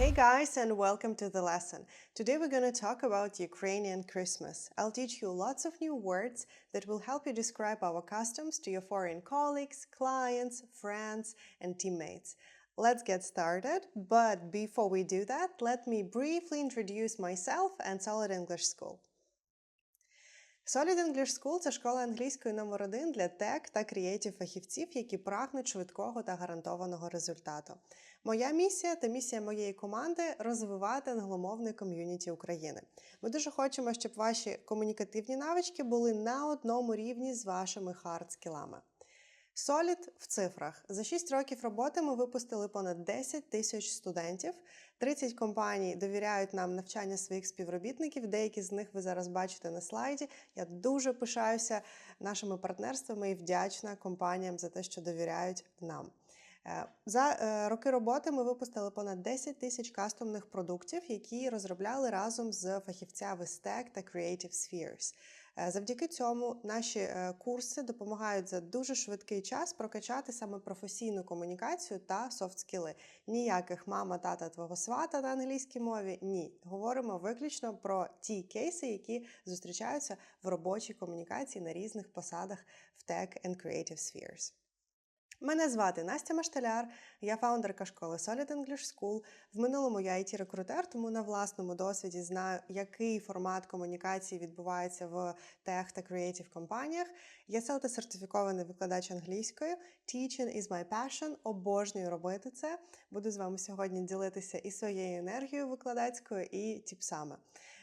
Hey guys, and welcome to the lesson. Today we're going to talk about Ukrainian Christmas. I'll teach you lots of new words that will help you describe our customs to your foreign colleagues, clients, friends, and teammates. Let's get started, but before we do that, let me briefly introduce myself and Solid English School. Solid English School – це школа англійської номер один для тек та креатив фахівців, які прагнуть швидкого та гарантованого результату. Моя місія та місія моєї команди розвивати англомовне ком'юніті України. Ми дуже хочемо, щоб ваші комунікативні навички були на одному рівні з вашими хард-скілами. Solid в цифрах. За 6 років роботи ми випустили понад 10 тисяч студентів. 30 компаній довіряють нам навчання своїх співробітників. Деякі з них ви зараз бачите на слайді. Я дуже пишаюся нашими партнерствами і вдячна компаніям за те, що довіряють нам. Е, за е, роки роботи ми випустили понад 10 тисяч кастомних продуктів, які розробляли разом з фахівцями STEC та Creative Spheres. Е, завдяки цьому наші курси допомагають за дуже швидкий час прокачати саме професійну комунікацію та софт-скіли. Ніяких мама, тата твого свата на англійській мові ні. Говоримо виключно про ті кейси, які зустрічаються в робочій комунікації на різних посадах в Tech and Creative Spheres. Мене звати Настя Машталяр, я фаундерка школи Solid English School. В минулому я it рекрутер тому на власному досвіді знаю, який формат комунікації відбувається в тех та креатив компаніях. Я селта сертифікований викладач англійської. Teaching is my passion. Обожнюю робити це. Буду з вами сьогодні ділитися і своєю енергією викладацькою, і тіпсами.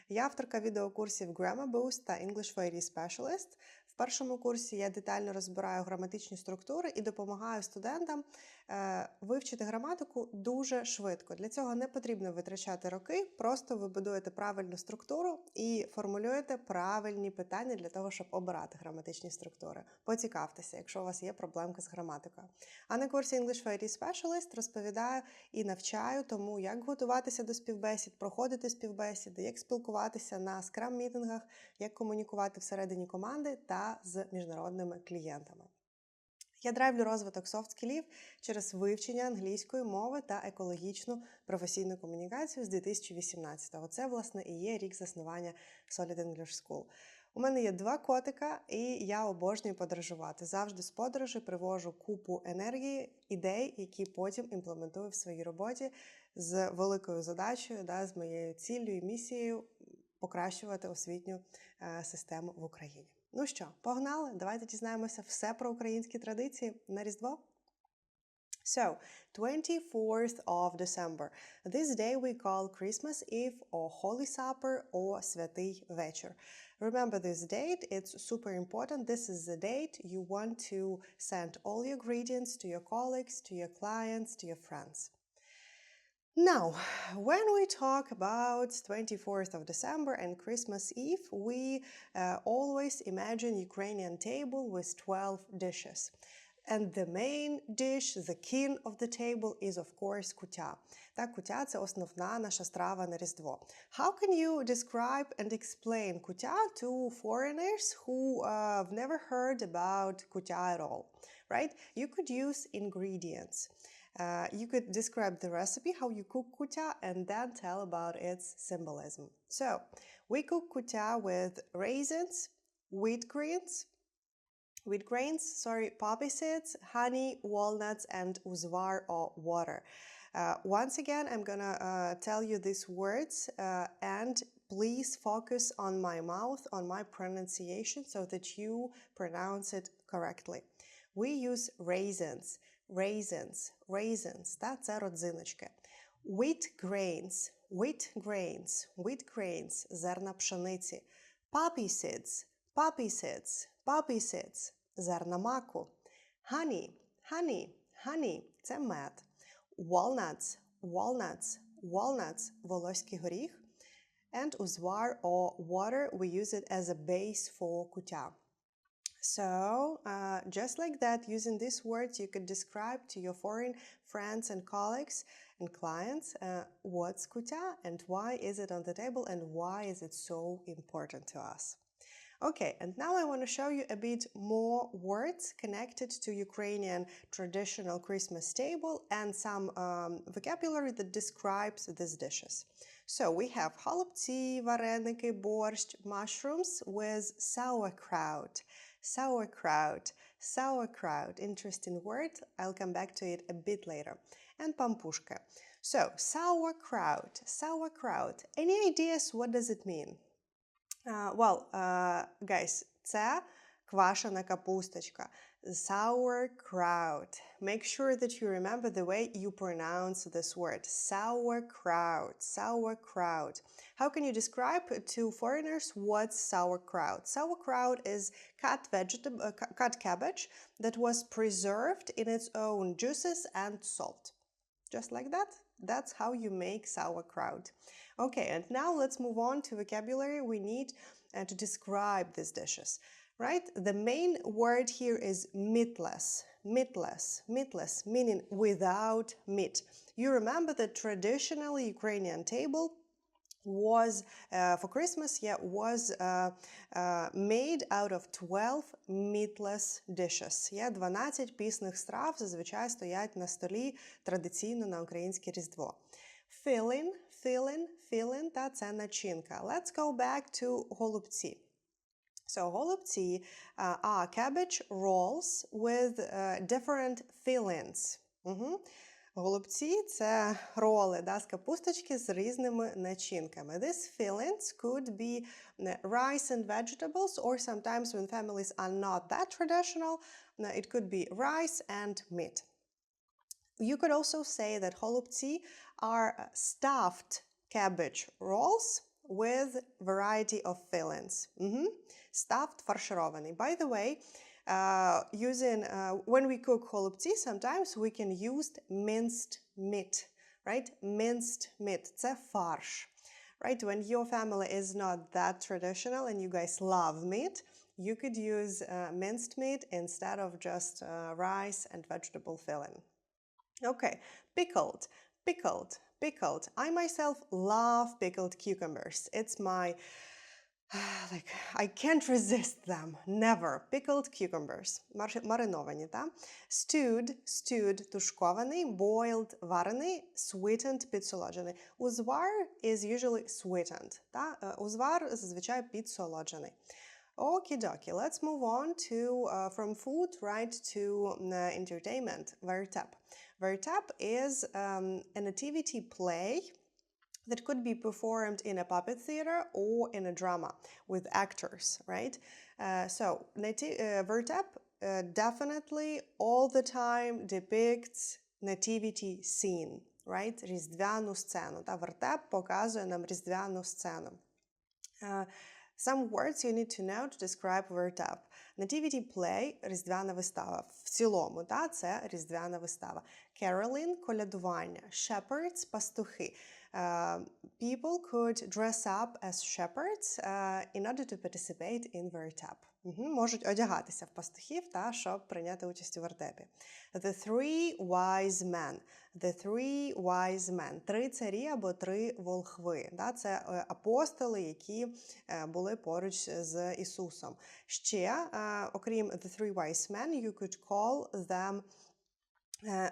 Я авторка відеокурсів Grammar Boost та English for Specialist першому курсі я детально розбираю граматичні структури і допомагаю студентам вивчити граматику дуже швидко. Для цього не потрібно витрачати роки, просто ви будуєте правильну структуру і формулюєте правильні питання для того, щоб обирати граматичні структури. Поцікавтеся, якщо у вас є проблемки з граматикою. А на курсі English for IT Specialist розповідаю і навчаю тому, як готуватися до співбесід, проходити співбесіди, як спілкуватися на скрам-мітингах, як комунікувати всередині команди та з міжнародними клієнтами. Я драйвлю розвиток софт-скілів через вивчення англійської мови та екологічну професійну комунікацію з 2018-го. Це, власне, і є рік заснування Solid English School. У мене є два котика, і я обожнюю подорожувати. Завжди з подорожі привожу купу енергії, ідей, які потім імплементую в своїй роботі з великою задачею, да, з моєю ціллю і місією покращувати освітню е, систему в Україні. Ну що, погнали? Давайте дізнаємося все про українські традиції на Різдво. So, 24th of December. This day we call Christmas Eve or Holy Supper or Святий Вечір. Remember this date, it's super important. This is the date you want to send all your greetings to your colleagues, to your clients, to your friends. Now, when we talk about 24th of December and Christmas Eve, we uh, always imagine Ukrainian table with 12 dishes. And the main dish, the king of the table, is of course kutya. Так, кутя це основна наша страва на Різдво. How can you describe and explain kutya to foreigners who uh, have never heard about kutya at all? Right? You could use ingredients. Uh, you could describe the recipe, how you cook kutya, and then tell about its symbolism. So, we cook kutya with raisins, wheat grains, wheat grains, sorry, poppy seeds, honey, walnuts, and uzvar or water. Uh, once again, I'm gonna uh, tell you these words uh, and please focus on my mouth, on my pronunciation so that you pronounce it correctly. We use raisins raisins, raisins, та це родзиночки. Wheat grains, wheat grains, wheat grains, зерна пшениці. Poppy seeds, poppy seeds, poppy seeds, зерна маку. Honey, honey, honey – це мед. Walnuts, walnuts, walnuts – волоський горіх. And uзвар or water, we use it as a base for kutya. So, uh, just like that, using these words, you could describe to your foreign friends and colleagues and clients uh, what's kutya and why is it on the table and why is it so important to us. Okay, and now I want to show you a bit more words connected to Ukrainian traditional Christmas table and some um, vocabulary that describes these dishes. So we have halupci, vareniki, borscht, mushrooms with sauerkraut Sauerkraut, sauerkraut, interesting word. I'll come back to it a bit later. And pampushka. So sauerkraut, sauerkraut. Any ideas what does it mean? Uh, well, uh, guys, це квашена капусточка. Sauerkraut. Make sure that you remember the way you pronounce this word. Sauerkraut. Sauerkraut. How can you describe to foreigners what's sauerkraut? Sauerkraut is cut vegetable, uh, cut cabbage that was preserved in its own juices and salt. Just like that. That's how you make sauerkraut. Okay, and now let's move on to vocabulary we need uh, to describe these dishes, right? The main word here is meatless, meatless, meatless, meaning without meat. You remember the traditional Ukrainian table was uh, for Christmas, yeah, was uh, uh, made out of 12 meatless dishes. Yeah, 12 пісних страв зазвичай стоять на столі традиційно на українське Різдво. Filling, filling, filling – та це начинка. Let's go back to голубці. So голубці uh, are cabbage rolls with uh, different fillings. Угу. Голубці це роли да, з капусточки з різними начинками. These fillings could be rice and vegetables, or sometimes when families are not that traditional, it could be rice and meat. You could also say that holubci are stuffed cabbage rolls with variety of fillings. Mm-hmm. Stuffed фарширований. By the way, uh, using uh, when we cook holubci, sometimes we can use minced meat, right? Minced meat. Це фарш. Right? When your family is not that traditional and you guys love meat, you could use uh, minced meat instead of just uh, rice and vegetable filling. Okay, pickled, pickled, pickled. I myself love pickled cucumbers. It's my like I can't resist them. Never. Pickled cucumbers. Мариновані, та? Stewed, stewed, тушкований, boiled, варений, sweetened, підсолоджений. Узвар is usually sweetened. Та? Узвар зазвичай підсолоджений. Okie dokie, let's move on to uh, from food right to uh, entertainment. Vertep. Vertep is um, a nativity play that could be performed in a puppet theater or in a drama with actors, right? Uh, so, nati- uh, Vertep uh, definitely all the time depicts nativity scene, right? Різдвяну сцену. Та вертеп показує нам різдвяну сцену. Uh, some words you need to know to describe vertep. Nativity play – різдвяна вистава. В цілому, та, це різдвяна вистава. Caroling – колядування. Shepherds – пастухи. Uh, people could dress up as shepherds uh, in order to participate in vertep. Угу. Можуть одягатися в пастухів, та, щоб прийняти участь у вертепі. The three wise men. The three wise men. Три царі або три волхви. Да? Це апостоли, які були поруч з Ісусом. Ще, окрім the three wise men, you could call them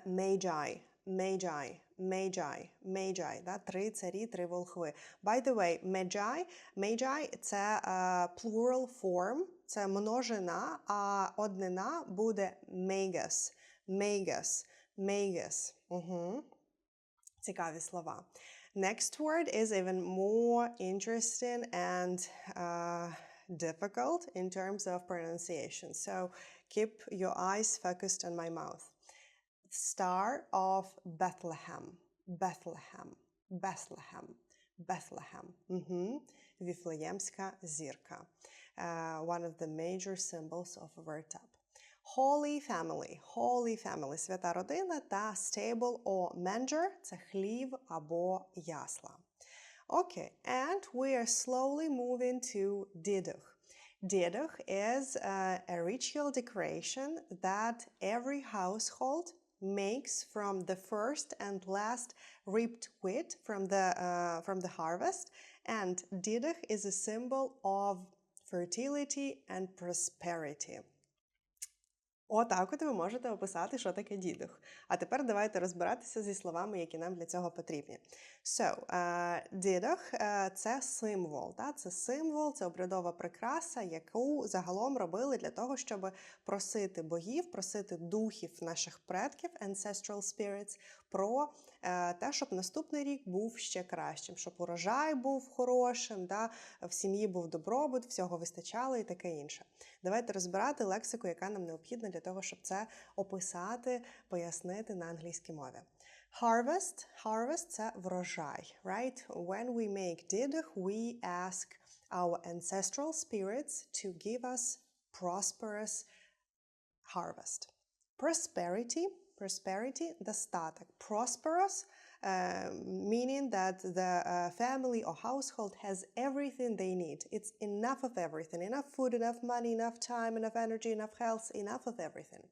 magi. Magi. Magi, Magi, да? три царі, три волхви. By the way, Magi, Magi – це uh, plural form, це множина, а однина буде Megas, Megas, Megas. Угу. Цікаві слова. Next word is even more interesting and uh, difficult in terms of pronunciation. So keep your eyes focused on my mouth. Star of Bethlehem, Bethlehem, Bethlehem, Bethlehem. Mm-hmm. Віфлеємська зірка. Uh, one of the major symbols of Vertep. Holy Family, Holy Family, свята родина та stable or manger – це хлів або ясла. Okay, and we are slowly moving to Diduch. Diduch is uh, a ritual decoration that every household makes from the first and last reaped wheat from the uh, from the harvest and diduch is a symbol of fertility and prosperity. Отак от ви можете описати, що таке дідух. А тепер давайте розбиратися зі словами, які нам для цього потрібні. So, uh, дідух uh, це символ. Та? Це символ, це обрядова прикраса, яку загалом робили для того, щоб просити богів, просити духів наших предків, ancestral spirits, про е, те, щоб наступний рік був ще кращим, щоб урожай був хорошим, да, в сім'ї був добробут, всього вистачало і таке інше. Давайте розбирати лексику, яка нам необхідна для того, щоб це описати, пояснити на англійській мові. Harvest, harvest – це врожай, right? When we make дідух, we ask our ancestral spirits to give us prosperous harvest. Prosperity – prosperity – достаток. Prosperous uh, meaning that the uh, family or household has everything they need. It's enough of everything. Enough food, enough money, enough time, enough energy, enough health, enough of everything.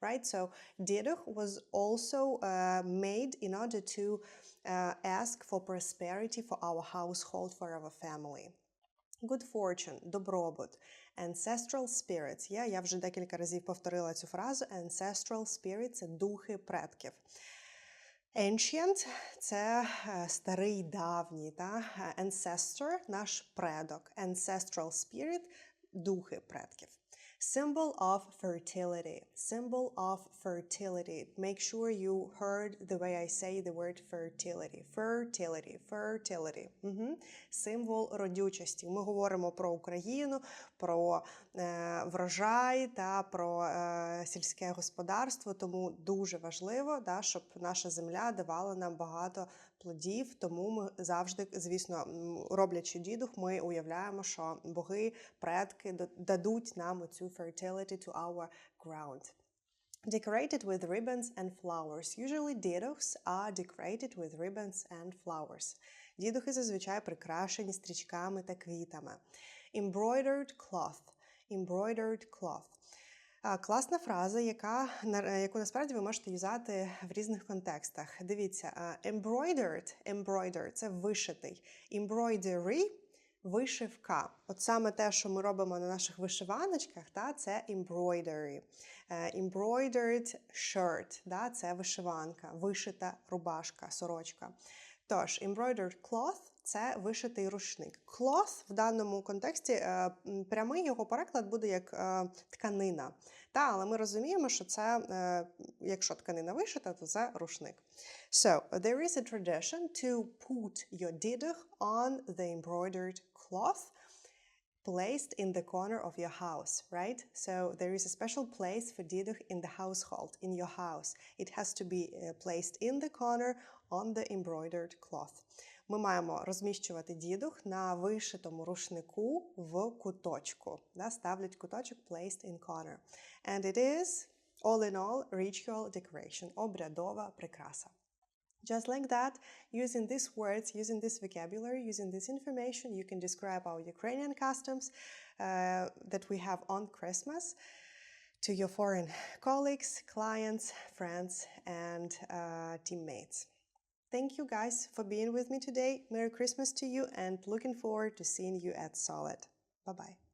Right? So Dieduch was also uh, made in order to uh, ask for prosperity for our household, for our family. Good fortune, добробут, ancestral spirits. Я, я вже декілька разів повторила цю фразу. Ancestral spirits – це духи предків. Ancient – це е, старий давній, та? ancestor – наш предок. Ancestral spirit – духи предків. Symbol of fertility. Symbol of fertility. Make sure you heard the way I say the word fertility. Fertility. Fertility. Угу. Символ родючості. Ми говоримо про Україну, про е, врожай та про е, сільське господарство. Тому дуже важливо, да, щоб наша земля давала нам багато плодів. Тому ми завжди, звісно, роблячи дідух, ми уявляємо, що боги, предки дадуть нам цю fertility to our ground. Decorated with ribbons and flowers. Usually didochs are decorated with ribbons and flowers. Дідухи зазвичай прикрашені стрічками та квітами. Embroidered cloth. Embroidered cloth. Класна фраза, яка, яку насправді ви можете юзати в різних контекстах. Дивіться, embroidered, embroidered – це вишитий. Embroidery вишивка. От саме те, що ми робимо на наших вишиваночках, та, це embroidery. Embroidered shirt, да, це вишиванка, вишита рубашка, сорочка. Тож, embroidered cloth це вишитий рушник. Cloth в даному контексті е, прямий його переклад буде як е, тканина. Та, але ми розуміємо, що це, е, якщо тканина вишита, то це рушник. So, there is a tradition to put your diduch on the embroidered cloth placed in the corner of your house, right? So there is a special place for diduch in the household, in your house. It has to be placed in the corner on the embroidered cloth. Ми маємо розміщувати дідух на вишитому рушнику в куточку. Да, ставлять куточок placed in corner. And it is, all in all, ritual decoration, обрядова прикраса. Just like that, using these words, using this vocabulary, using this information, you can describe our Ukrainian customs uh, that we have on Christmas to your foreign colleagues, clients, friends, and uh, teammates. Thank you guys for being with me today. Merry Christmas to you and looking forward to seeing you at Solid. Bye bye.